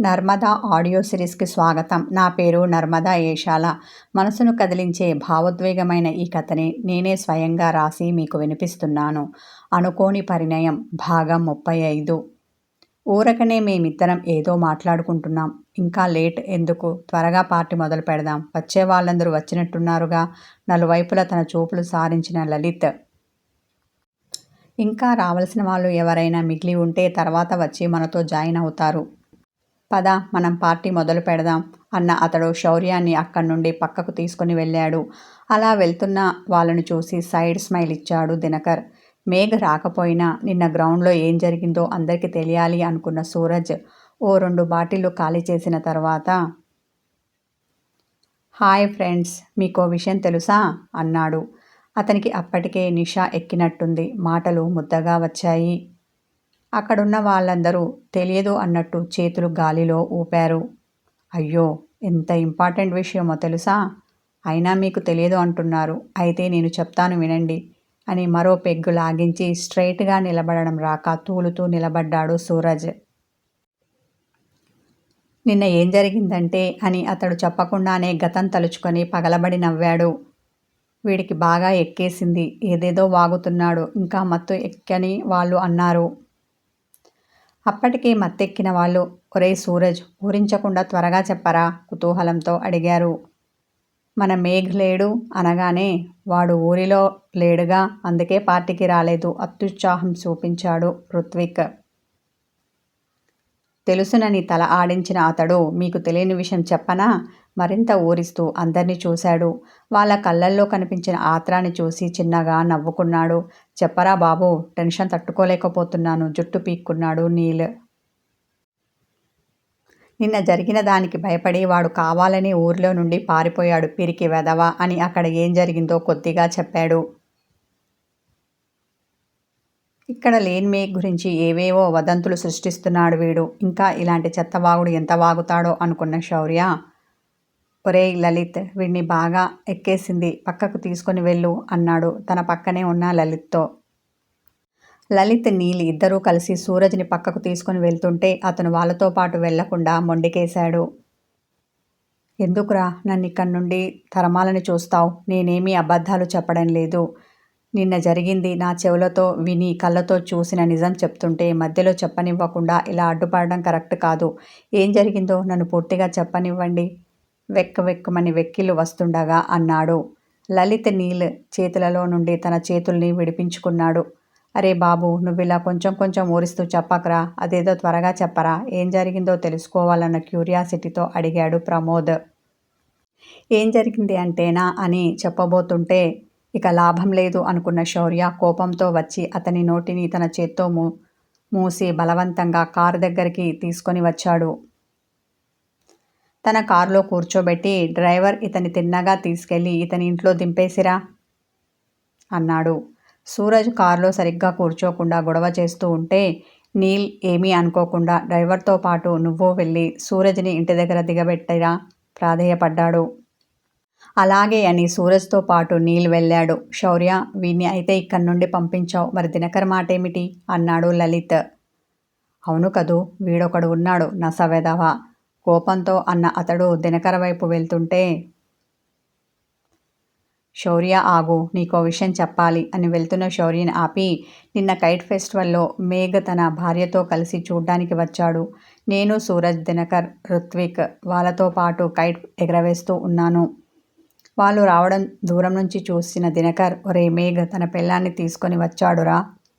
Narmada audio సిరీస్కి స్వాగతం. నా పేరు నర్మదా ఏషాల. మనసును కదిలించే భావోద్వేగమైన ఈ కథని నేనే స్వయంగా రాసి మీకు వినిపిస్తున్నాను. అనుకోని పరిణయం భాగం ముప్పై ఐదు. ఊరకనే మేమిద్దరం ఏదో మాట్లాడుకుంటున్నాం. ఇంకా లేట్ ఎందుకు? త్వరగా పార్టీ మొదలు పెడదాం. వచ్చే వాళ్ళందరూ వచ్చినట్టున్నారుగా. నలువైపులా తన చూపులు సారించిన లలిత్. ఇంకా రావలసిన వాళ్ళు ఎవరైనా మిగిలి ఉంటే తర్వాత వచ్చి మనతో జాయిన్ అవుతారు. పద మనం పార్టీ మొదలు పెడదాం అన్న అతడు శౌర్యాన్ని అక్కడి నుండి పక్కకు తీసుకుని వెళ్ళాడు. అలా వెళ్తున్న వాళ్ళను చూసి సైడ్ స్మైల్ ఇచ్చాడు దినకర్. మేఘ రాకపోయినా నిన్న గ్రౌండ్లో ఏం జరిగిందో అందరికీ తెలియాలి అనుకున్న సూరజ్ ఓ రెండు బాటిళ్ళు ఖాళీ చేసిన తర్వాత హాయ్ ఫ్రెండ్స్ మీకో విషయం తెలుసా? అన్నాడు. అతనికి అప్పటికే నిషా ఎక్కినట్టుంది. మాటలు ముద్దగా వచ్చాయి. అక్కడున్న వాళ్ళందరూ తెలియదు అన్నట్టు చేతులు గాలిలో ఊపారు. అయ్యో ఎంత ఇంపార్టెంట్ విషయమో తెలుసా? అయినా మీకు తెలియదు అంటున్నారు. అయితే నేను చెప్తాను వినండి అని మరో పెగ్గు లాగించి స్ట్రైట్గా నిలబడడం రాక తూలుతూ నిలబడ్డాడు సూరజ్. నిన్న ఏం జరిగిందంటే అని అతడు చెప్పకుండానే గతం తలుచుకొని పగలబడి నవ్వాడు. వీడికి బాగా ఎక్కేసింది. ఏదేదో వాగుతున్నాడు. ఇంకా మత్తు ఎక్కని వాళ్ళు అన్నారు. అప్పటికే మత్తెక్కిన వాళ్ళు ఒరే సూరజ్ ఊరించకుండా త్వరగా చెప్పరా? కుతూహలంతో అడిగారు. మన మేఘ్ లేడు అనగానే వాడు ఊరిలో లేడుగా అందుకే పార్టీకి రాలేదు అత్యుత్సాహం చూపించాడు ఋత్విక్. తెలుసునని తల ఆడించిన అతడు మీకు తెలియని విషయం చెప్పనా? మరింత ఊరిస్తూ అందరినీ చూశాడు. వాళ్ళ కళ్ళల్లో కనిపించిన ఆత్రాన్ని చూసి చిన్నగా నవ్వుకున్నాడు. చెప్పరా బాబు టెన్షన్ తట్టుకోలేకపోతున్నాను. జుట్టు పీక్కున్నాడు నీల్. నిన్న జరిగిన దానికి భయపడి వాడు కావాలని ఊర్లో నుండి పారిపోయాడు. పిరికి వెదవా అని అక్కడ ఏం జరిగిందో కొద్దిగా చెప్పాడు. ఇక్కడ లేన్మే గురించి ఏవేవో వదంతులు సృష్టిస్తున్నాడు వీడు. ఇంకా ఇలాంటి చెత్తవాగుడు ఎంత వాగుతాడో అనుకున్న శౌర్య ఒరే లలిత్ వీడిని బాగా ఎక్కేసింది పక్కకు తీసుకొని వెళ్ళు అన్నాడు తన పక్కనే ఉన్న లలిత్తో. లలిత్ నీలి ఇద్దరూ కలిసి సూరజ్ని పక్కకు తీసుకుని వెళ్తుంటే అతను వాళ్ళతో పాటు వెళ్ళకుండా మొండికేశాడు. ఎందుకురా నన్ను ఇక్కడి నుండి తరమాలని చూస్తావు? నేనేమీ అబద్ధాలు చెప్పడం లేదు. నిన్న జరిగింది నా చెవులతో విని కళ్ళతో చూసిన నిజం చెప్తుంటే మధ్యలో చెప్పనివ్వకుండా ఇలా అడ్డుపడడం కరెక్ట్ కాదు. ఏం జరిగిందో నన్ను పూర్తిగా చెప్పనివ్వండి. వెక్క వెక్కమని వెక్కిళ్ళు వస్తుండగా అన్నాడు. లలిత్ నీల్ చేతులలో నుండి తన చేతుల్ని విడిపించుకున్నాడు. అరే బాబు నువ్వు ఇలా కొంచెం కొంచెం ఊరిస్తూ చెప్పకరా? అదేదో త్వరగా చెప్పరా? ఏం జరిగిందో తెలుసుకోవాలన్న క్యూరియాసిటీతో అడిగాడు ప్రమోద్. ఏం జరిగింది అంటేనా అని చెప్పబోతుంటే ఇక లాభం లేదు అనుకున్న శౌర్య కోపంతో వచ్చి అతని నోటిని తన చేత్తో మూ మూసి బలవంతంగా కారు దగ్గరికి తీసుకొని వచ్చాడు. తన కారులో కూర్చోబెట్టి డ్రైవర్ ఇతని తిన్నగా తీసుకెళ్ళి ఇతని ఇంట్లో దింపేసిరా అన్నాడు. సూరజ్ కారులో సరిగ్గా కూర్చోకుండా గొడవ చేస్తూ ఉంటే నీల్ ఏమీ అనుకోకుండా డ్రైవర్తో పాటు నువ్వు వెళ్ళి సూరజ్ని ఇంటి దగ్గర దిగబెట్టిరా ప్రాధేయపడ్డాడు. అలాగే అని సూరజ్తో పాటు నీల్ వెళ్ళాడు. శౌర్య వీణ్ణి అయితే ఇక్కడి నుండి పంపించావు. మరి దినకర్ మాట ఏమిటి అన్నాడు లలిత్. అవును కదూ వీడొకడు ఉన్నాడు నసవెదవ కోపంతో అన్న అతడు దినకర వైపు వెళ్తుంటే శౌర్య ఆగు నీకో విషయం చెప్పాలి అని వెళ్తున్న శౌర్యని ఆపి నిన్న కైట్ ఫెస్టివల్లో మేఘ తన భార్యతో కలిసి చూడ్డానికి వచ్చాడు. నేను సూరజ్ దినకర్ ఋత్విక్ వాళ్ళతో పాటు కైట్ ఎగరవేస్తూ ఉన్నాను. వాళ్ళు రావడం దూరం నుంచి చూసిన దినకర్ ఒరే మేఘ తన పెళ్ళాన్ని తీసుకొని వచ్చాడురా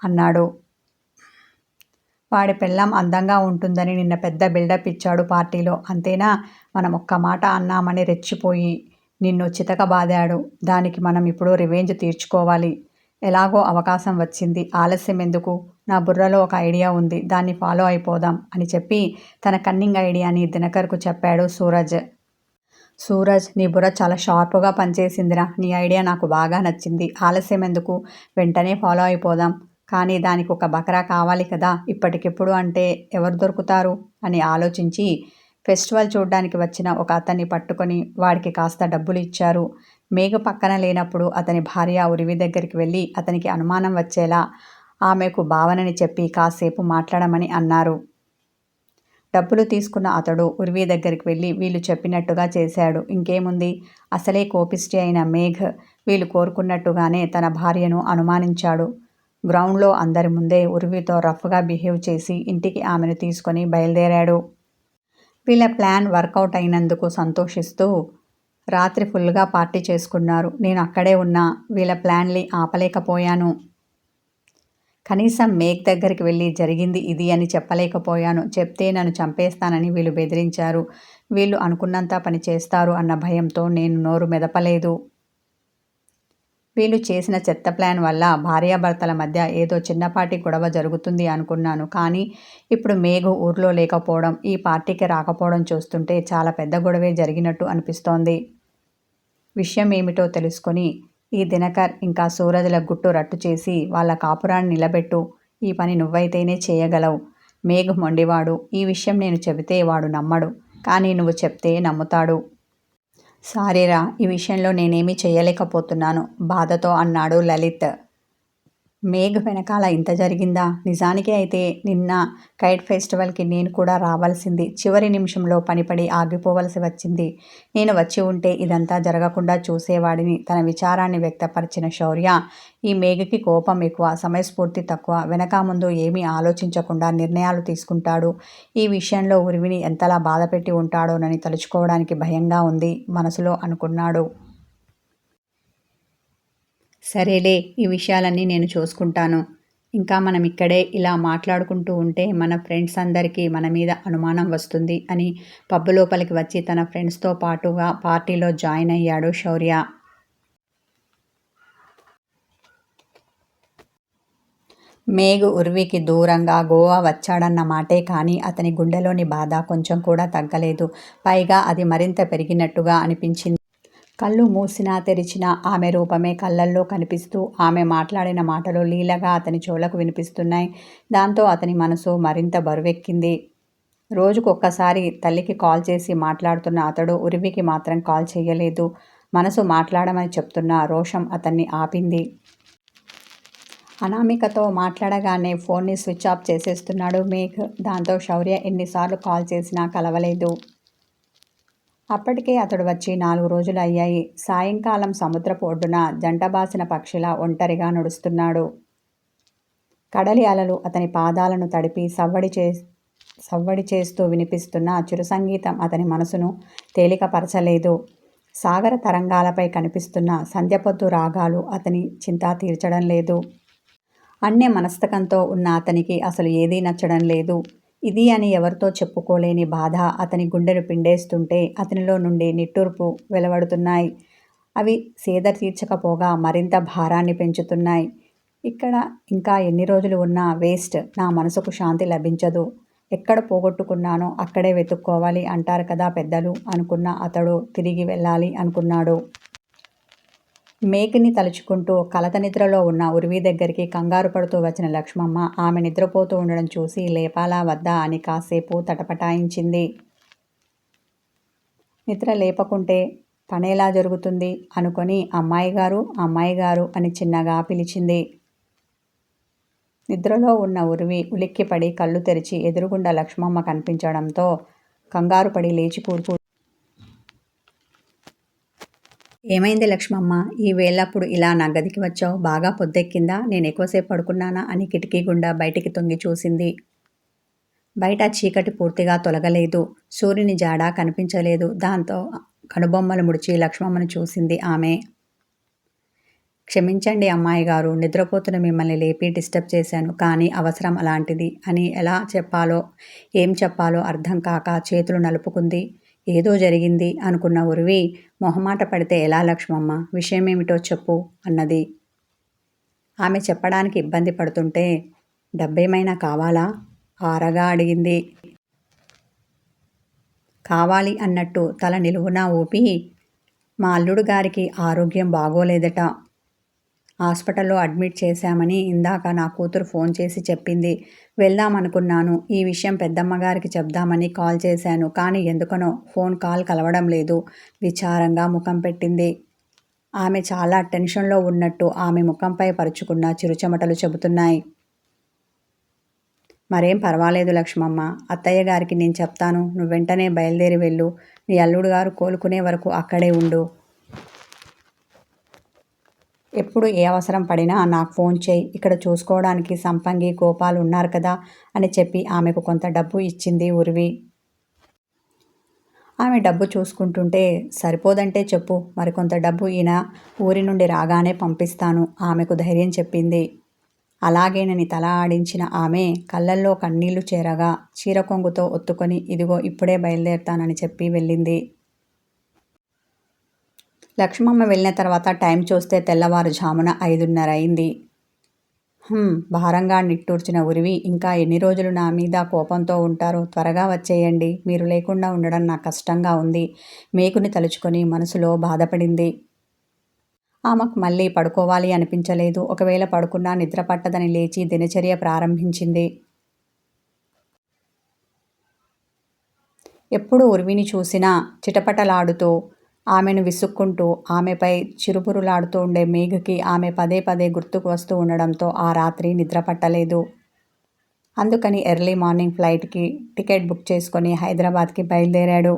అన్నాడు. వాడి పెళ్ళాం అందంగా ఉంటుందని నిన్న పెద్ద బిల్డప్ ఇచ్చాడు పార్టీలో. అంతేనా? మనం ఒక్క మాట అన్నామని రెచ్చిపోయి నిన్ను చితకబాదాడు. దానికి మనం ఇప్పుడు రివెంజ్ తీర్చుకోవాలి. ఎలాగో అవకాశం వచ్చింది. ఆలస్యం ఎందుకు? నా బుర్రలో ఒక ఐడియా ఉంది. దాన్ని ఫాలో అయిపోదాం అని చెప్పి తన కన్నింగ్ ఐడియాని దినకర్కు చెప్పాడు సూరజ్. సూరజ్ నీ బుర్ర చాలా షార్ప్గా పనిచేసిందిరా. నీ ఐడియా నాకు బాగా నచ్చింది. ఆలస్యం ఎందుకు? వెంటనే ఫాలో అయిపోదాం. కానీ దానికి ఒక బకరా కావాలి కదా ఇప్పటికెప్పుడు అంటే ఎవరు దొరుకుతారు? అని ఆలోచించి ఫెస్టివల్ చూడ్డానికి వచ్చిన ఒక అతన్ని పట్టుకొని వాడికి కాస్త డబ్బులు ఇచ్చారు. మేఘ పక్కన లేనప్పుడు అతని భార్య ఉరివి దగ్గరికి వెళ్ళి అతనికి అనుమానం వచ్చేలా ఆమెకు భావనని చెప్పి కాసేపు మాట్లాడమని అన్నారు. డబ్బులు తీసుకున్న అతడు ఉర్వి దగ్గరికి వెళ్ళి వీళ్ళు చెప్పినట్టుగా చేశాడు. ఇంకేముంది? అసలే కోపిష్టి అయిన మేఘ్ వీళ్ళు కోరుకున్నట్టుగానే తన భార్యను అనుమానించాడు. గ్రౌండ్లో అందరి ముందే ఉరివితో రఫ్గా బిహేవ్ చేసి ఇంటికి ఆమెను తీసుకొని బయలుదేరాడు. వీళ్ళ ప్లాన్ వర్కౌట్ అయినందుకు సంతోషిస్తూ రాత్రి ఫుల్గా పార్టీ చేసుకున్నారు. నేను అక్కడే ఉన్నా వీళ్ళ ప్లాన్ని ఆపలేకపోయాను. కనీసం మేక్ దగ్గరికి వెళ్ళి జరిగింది ఇది అని చెప్పలేకపోయాను. చెప్తే నన్ను చంపేస్తానని వీళ్ళు బెదిరించారు. వీళ్ళు అనుకున్నంత పని చేస్తారు అన్న భయంతో నేను నోరు మెదపలేదు. వీళ్ళు చేసిన చెత్త ప్లాన్ వల్ల భార్యాభర్తల మధ్య ఏదో చిన్నపాటి గొడవ జరుగుతుంది అనుకున్నాను. కానీ ఇప్పుడు మేఘు ఊర్లో లేకపోవడం ఈ పార్టీకి రాకపోవడం చూస్తుంటే చాలా పెద్ద గొడవే జరిగినట్టు అనిపిస్తోంది. విషయం ఏమిటో తెలుసుకొని ఈ దినకర్ ఇంకా సూరజ్ల గుట్టు రట్టు చేసి వాళ్ళ కాపురాన్ని నిలబెట్టు. ఈ పని నువ్వైతేనే చేయగలవు. మేఘ మొండివాడు. ఈ విషయం నేను చెబితే వాడు నమ్మడు. కానీ నువ్వు చెప్తే నమ్ముతాడు. సారీరా ఈ విషయంలో నేనేమీ చేయలేకపోతున్నాను బాధతో అన్నాడు లలిత్. మేఘ వెనకాల ఇంత జరిగిందా? నిజానికి అయితే నిన్న కైట్ ఫెస్టివల్కి నేను కూడా రావాల్సింది. చివరి నిమిషంలో పనిపడి ఆగిపోవలసి వచ్చింది. నేను వచ్చి ఉంటే ఇదంతా జరగకుండా చూసేవాడిని. తన విచారాన్ని వ్యక్తపరిచిన శౌర్య ఈ మేఘకి కోపం ఎక్కువ సమయస్ఫూర్తి తక్కువ వెనక ముందు ఏమీ ఆలోచించకుండా నిర్ణయాలు తీసుకుంటాడు. ఈ విషయంలో ఉరివిని ఎంతలా బాధపెట్టి ఉంటాడోనని తలుచుకోవడానికి భయంగా ఉంది మనసులో అనుకున్నాడు. సరేలే ఈ విషయాలన్నీ నేను చూసుకుంటాను. ఇంకా మనం ఇక్కడే ఇలా మాట్లాడుకుంటూ ఉంటే మన ఫ్రెండ్స్ అందరికీ మన మీద అనుమానం వస్తుంది అని పబ్బు లోపలికి వచ్చి తన ఫ్రెండ్స్తో పాటుగా పార్టీలో జాయిన్ అయ్యాడు శౌర్య. మేఘు ఉర్వికి దూరంగా గోవా వచ్చాడన్న మాటే కానీ అతని గుండెలోని బాధ కొంచెం కూడా తగ్గలేదు. పైగా అది మరింత పెరిగినట్టుగా అనిపించింది. కళ్ళు మూసినా తెరిచినా ఆమె రూపమే కళ్ళల్లో కనిపిస్తూ ఆమె మాట్లాడిన మాటలు లీలగా అతని చెవులకు వినిపిస్తున్నాయి. దాంతో అతని మనసు మరింత బరువెక్కింది. రోజుకొక్కసారి తల్లికి కాల్ చేసి మాట్లాడుతున్న అతడు ఉరివికి మాత్రం కాల్ చేయలేదు. మనసు మాట్లాడమని చెప్తున్న రోషం అతన్ని ఆపింది. అనామికతో మాట్లాడగానే ఫోన్ని స్విచ్ ఆఫ్ చేసేస్తున్నాడు మేఘ్. దాంతో శౌర్య ఎన్నిసార్లు కాల్ చేసినా కలవలేదు. అప్పటికే అతడు వచ్చి నాలుగు రోజులు అయ్యాయి. సాయంకాలం సముద్రపు ఒడ్డున జంటబాసిన పక్షిలా ఒంటరిగా నడుస్తున్నాడు. కడలి అలలు అతని పాదాలను తడిపి సవ్వడి చే సవ్వడి చేస్తూ వినిపిస్తున్న చిరు సంగీతం అతని మనసును తేలికపరచలేదు. సాగర తరంగాలపై కనిపిస్తున్న సంధ్యపొద్దు రాగాలు అతని చింత తీర్చడం లేదు. అన్య మనస్తకంతో ఉన్న అతనికి అసలు ఏదీ నచ్చడం లేదు. ఇది అని ఎవరితో చెప్పుకోలేని బాధ అతని గుండెను పిండేస్తుంటే అతనిలో నుండి నిట్టూర్పు వెలువడుతున్నాయి. అవి సేద తీర్చకపోగా మరింత భారాన్ని పెంచుతున్నాయి. ఇక్కడ ఇంకా ఎన్ని రోజులు ఉన్నా వేస్ట్ నా మనసుకు శాంతి లభించదు. ఎక్కడ పోగొట్టుకున్నానో అక్కడే వెతుక్కోవాలి అంటారు కదా పెద్దలు అనుకున్న అతడు తిరిగి వెళ్ళాలి అనుకున్నాడు. మేఘని తలుచుకుంటూ కలత నిద్రలో ఉన్న ఉర్వి దగ్గరికి కంగారు పడుతూ వచ్చిన లక్ష్మమ్మ ఆమె నిద్రపోతూ ఉండడం చూసి లేపాలా వద్దా అని కాసేపు తటపటాయించింది. నిద్ర లేపకుంటే పనేలా జరుగుతుంది? అనుకొని అమ్మాయి గారు అమ్మాయి గారు అని చిన్నగా పిలిచింది. నిద్రలో ఉన్న ఉరివి ఉలిక్కిపడి కళ్ళు తెరిచి ఎదురుగుండా లక్ష్మమ్మ కనిపించడంతో కంగారు పడి లేచి కూర్చు ఏమైంది లక్ష్మమ్మ? ఈ వేళప్పుడు ఇలా నా గదికి వచ్చావు? బాగా పొద్దెక్కిందా? నేను ఎక్కువసేపు పడుకున్నానా? అని కిటికీ గుండా బయటికి తొంగి చూసింది. బయట చీకటి పూర్తిగా తొలగలేదు. సూర్యుని జాడ కనిపించలేదు. దాంతో కనుబొమ్మలు ముడిచి లక్ష్మమ్మను చూసింది ఆమె. క్షమించండి అమ్మాయి గారు నిద్రపోతున్న మిమ్మల్ని లేపి డిస్టర్బ్ చేశాను కానీ అవసరం అలాంటిది అని ఎలా చెప్పాలో ఏం చెప్పాలో అర్థం కాక చేతులు నలుపుకుంది. ఏదో జరిగింది అనుకున్న ఉరివి మొహమాట పడితే ఎలా లక్ష్మమ్మ? విషయమేమిటో చెప్పు అన్నది. ఆమె చెప్పడానికి ఇబ్బంది పడుతుంటే డబ్బేమైనా కావాలా? ఆరగా అడిగింది. కావాలి అన్నట్టు తల నిలువునా ఊపి మా అల్లుడు గారికి ఆరోగ్యం బాగోలేదట. హాస్పిటల్లో అడ్మిట్ చేశామని ఇందాక నా కూతురు ఫోన్ చేసి చెప్పింది. వెళ్దామనుకున్నాను. ఈ విషయం పెద్దమ్మగారికి చెప్దామని కాల్ చేశాను. కానీ ఎందుకనో ఫోన్ కాల్ కలవడం లేదు. విచారంగా ముఖం పెట్టింది. ఆమె చాలా టెన్షన్లో ఉన్నట్టు ఆమె ముఖంపై పరుచుకున్న చిరుచెమటలు చెబుతున్నాయి. మరేం పర్వాలేదు లక్ష్మమ్మ. అత్తయ్య గారికి నేను చెప్తాను. నువ్వు వెంటనే బయలుదేరి వెళ్ళు. నీ అల్లుడు గారు కోలుకునే వరకు అక్కడే ఉండు. ఎప్పుడు ఏ అవసరం పడినా నాకు ఫోన్ చేయి ఇక్కడ చూసుకోవడానికి సంపంగి గోపాలు ఉన్నారు కదా అని చెప్పి ఆమెకు కొంత డబ్బు ఇచ్చింది ఉరివి. ఆమె డబ్బు చూసుకుంటుంటే సరిపోదంటే చెప్పు మరికొంత డబ్బు ఈయన ఊరి నుండి రాగానే పంపిస్తాను ఆమెకు ధైర్యం చెప్పింది. అలాగేనని తల ఆడించిన ఆమె కళ్ళల్లో కన్నీళ్ళు చేరగా చీర కొంగుతో ఒత్తుకొని ఇదిగో ఇప్పుడే బయలుదేరుతానని చెప్పి వెళ్ళింది. లక్ష్మమ్మ వెళ్ళిన తర్వాత టైం చూస్తే తెల్లవారుజామున ఐదున్నర అయింది భారంగా నిట్టూర్చిన ఉరివి ఇంకా ఎన్ని రోజులు నా మీద కోపంతో ఉంటారో త్వరగా వచ్చేయండి. మీరు లేకుండా ఉండడం నాకు కష్టంగా ఉంది. మేకుని తలుచుకొని మనసులో బాధపడింది. ఆమెకు మళ్ళీ పడుకోవాలి అనిపించలేదు. ఒకవేళ పడుకున్నా నిద్ర పట్టదని లేచి దినచర్య ప్రారంభించింది. ఎప్పుడు ఉర్విని చూసినా చిటపటలాడుతూ ఆమెను విసుక్కుంటూ ఆమెపై చిరుపురులాడుతూ ఉండే మేఘకి ఆమె పదే పదే గుర్తుకు వస్తూ ఉండడంతో ఆ రాత్రి నిద్ర పట్టలేదు. అందుకని ఎర్లీ మార్నింగ్ ఫ్లైట్కి టికెట్ బుక్ చేసుకొని హైదరాబాద్కి బయలుదేరాడు.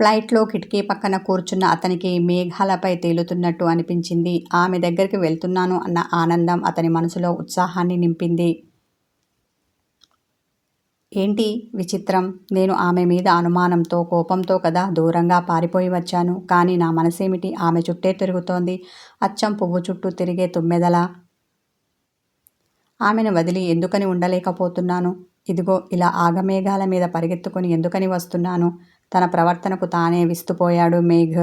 ఫ్లైట్లో కిటికీ పక్కన కూర్చున్న అతనికి మేఘాలపై తేలుతున్నట్టు అనిపించింది. ఆమె దగ్గరికి వెళ్తున్నాను అన్న ఆనందం అతని మనసులో ఉత్సాహాన్ని నింపింది. ఏంటి విచిత్రం? నేను ఆమె మీద అనుమానంతో కోపంతో కదా దూరంగా పారిపోయి వచ్చాను. కానీ నా మనసేమిటి? ఆమె చుట్టే తిరుగుతోంది. అచ్చం పువ్వు చుట్టూ తిరిగే తుమ్మెదలా. ఆమెను వదిలి ఎందుకని ఉండలేకపోతున్నాను? ఇదిగో ఇలా ఆగమేఘాల మీద పరిగెత్తుకుని ఎందుకని వస్తున్నాను? తన ప్రవర్తనకు తానే విస్తుపోయాడు మేఘ్.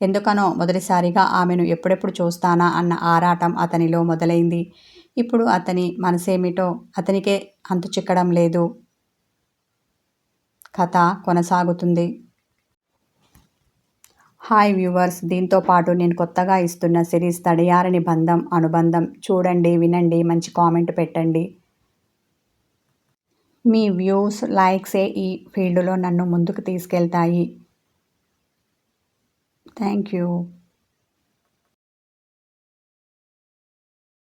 ఎందుకనో మొదటిసారిగా ఆమెను ఎప్పుడెప్పుడు చూస్తానా అన్న ఆరాటం అతనిలో మొదలైంది. ఇప్పుడు అతని మనసేమిటో అతనికే అంతు చిక్కడం లేదు. కథ కొనసాగుతుంది. హాయ్ వ్యూవర్స్ దీంతో పాటు నేను కొత్తగా ఇస్తున్న సిరీస్ తడియారని బంధం అనుబంధం చూడండి వినండి మంచి కామెంట్ పెట్టండి. మీ వ్యూస్ లైక్సే ఈ ఫీల్డ్లో నన్ను ముందుకు తీసుకెళ్తాయి. Thank you.